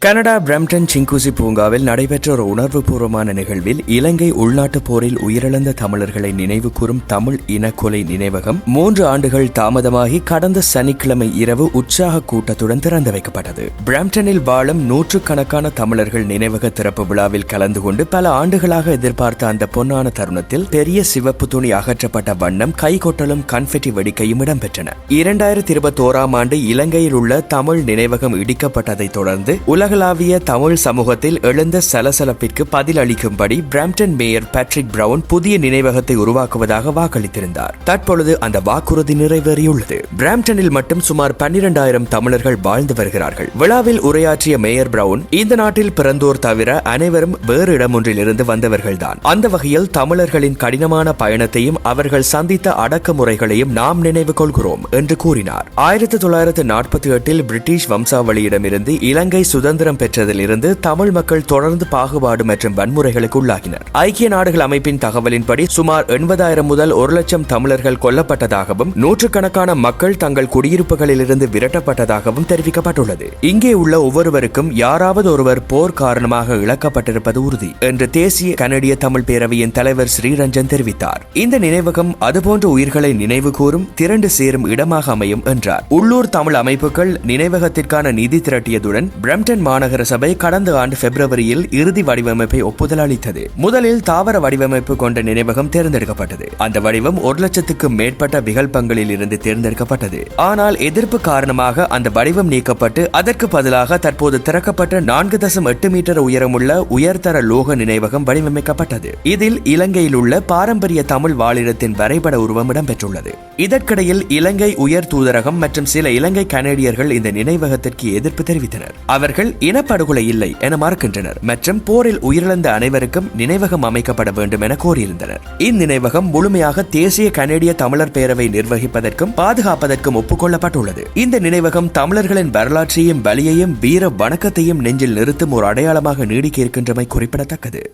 Canada Brampton சிங்குசி பூங்காவில் நடைபெற்ற ஒரு உணர்வுபூர்வமான நிகழ்வில் இலங்கை உள்நாட்டுப் போரில் உயிரிழந்த தமிழர்களை நினைவு கூறும் தமிழ் இனக்கொலை நினைவகம் மூன்று ஆண்டுகள் தாமதமாகி கடந்த சனிக்கிழமை இரவு உற்சாக கூட்டத்துடன் திறந்து வைக்கப்பட்டது. பிரம்டனில் வாழும் நூற்றுக்கணக்கான தமிழர்கள் நினைவக திறப்பு விழாவில் கலந்து கொண்டு பல ஆண்டுகளாக எதிர்பார்த்த அந்த பொன்னான தருணத்தில் பெரிய சிவப்பு துணி அகற்றப்பட்ட வண்ணம் கைகொட்டலும் கன்ஃபெட்டி வெடிக்கையும் இடம்பெற்றன. இரண்டாயிரத்தி இருபத்தோராம் ஆண்டு இலங்கையில் உள்ள தமிழ் நினைவகம் இடிக்கப்பட்டதைத் தொடர்ந்து உலக உலகளாவிய தமிழ் சமூகத்தில் எழுந்த சலசலப்பிற்கு பதிலளிக்கும்படி பிராம்டன் மேயர் பேட்ரிக் பிரவுன் புதிய நினைவகத்தை உருவாக்குவதாக வாக்களித்திருந்தார். தற்பொழுது அந்த வாக்குறுதி நிறைவேறியுள்ளது. பிராம்டனில் மட்டும் சுமார் பன்னிரண்டாயிரம் தமிழர்கள் வாழ்ந்து வருகிறார்கள். விழாவில் உரையாற்றிய மேயர் பிரவுன் இந்த நாட்டில் பிறந்தோர் தவிர அனைவரும் வேறு இடமொன்றிலிருந்து வந்தவர்கள்தான். அந்த வகையில் தமிழர்களின் கடினமான பயணத்தையும் அவர்கள் சந்தித்த அடக்குமுறைகளையும் நாம் நினைவு கொள்கிறோம் என்று கூறினார். ஆயிரத்தி தொள்ளாயிரத்து நாற்பத்தி எட்டில் பிரிட்டிஷ் வம்சாவளியிடமிருந்து இலங்கை சுதந்திர சுதந்திரம் பெற்றதிலிருந்து தமிழ் மக்கள் தொடர்ந்து பாகுபாடு மற்றும் வன்முறைகளுக்கு உள்ளாகினர். ஐக்கிய நாடுகள் அமைப்பின் தகவலின்படி சுமார் எண்பதாயிரம் முதல் ஒரு லட்சம் தமிழர்கள் கொல்லப்பட்டதாகவும் நூற்றுக்கணக்கான மக்கள் தங்கள் குடியிருப்புகளிலிருந்து விரட்டப்பட்டதாகவும் தெரிவிக்கப்பட்டுள்ளது. இங்கே உள்ள ஒவ்வொருவருக்கும் யாராவது ஒருவர் போர் காரணமாக இழக்கப்பட்டிருப்பது உறுதி என்று தேசிய கனடிய தமிழ் பேரவையின் தலைவர் ஸ்ரீரஞ்சன் தெரிவித்தார். இந்த நினைவகம் அதுபோன்ற உயிர்களை நினைவு கூறும் திரண்டு சேரும் இடமாக அமையும் என்றார். உள்ளூர் தமிழ் அமைப்புகள் நினைவகத்திற்கான நிதி திரட்டியதுடன் பிரம்டன் மாநகர சபை கடந்த ஆண்டு பிப்ரவரியில் இறுதி வடிவமைப்பை ஒப்புதல் அளித்தது. முதலில் தாவர வடிவமைப்பு கொண்ட நினைவகம் தேர்ந்தெடுக்கப்பட்டது. அந்த வடிவம் ஒரு லட்சத்துக்கும் மேற்பட்ட விகல்பங்களில் இருந்து தேர்ந்தெடுக்கப்பட்டது. ஆனால் எதிர்ப்பு காரணமாக அந்த வடிவம் நீக்கப்பட்டு அதற்கு பதிலாக தற்போது திறக்கப்பட்ட நான்கு தசம் எட்டு மீட்டர் உயரமுள்ள உயர்தர லோக நினைவகம் வடிவமைக்கப்பட்டது. இதில் இலங்கையில் உள்ள பாரம்பரிய தமிழ் வாழிடத்தின் வரைபட உருவம் இடம்பெற்றுள்ளது. இதற்கிடையில் இலங்கை உயர் தூதரகம் மற்றும் சில இலங்கை கனேடியர்கள் இந்த நினைவகத்திற்கு எதிர்ப்பு தெரிவித்தனர். அவர்கள் இனப்படுகொலை இல்லை என மறுக்கின்றனர். மற்றும் போரில் உயிரிழந்த அனைவருக்கும் நினைவகம் அமைக்கப்பட வேண்டும் என கோரியிருந்தனர். இந்நினைவகம் முழுமையாக தேசிய கனேடிய தமிழர் பேரவை நிர்வகிப்பதற்கும் பாதுகாப்பதற்கும் ஒப்புக்கொள்ளப்பட்டுள்ளது. இந்த நினைவகம் தமிழர்களின் வரலாற்றையும் வலியையும் வீர வணக்கத்தையும் நெஞ்சில் நிறுத்தும் ஒரு அடையாளமாக நீடிக்க இருக்கின்றமை குறிப்பிடத்தக்கது.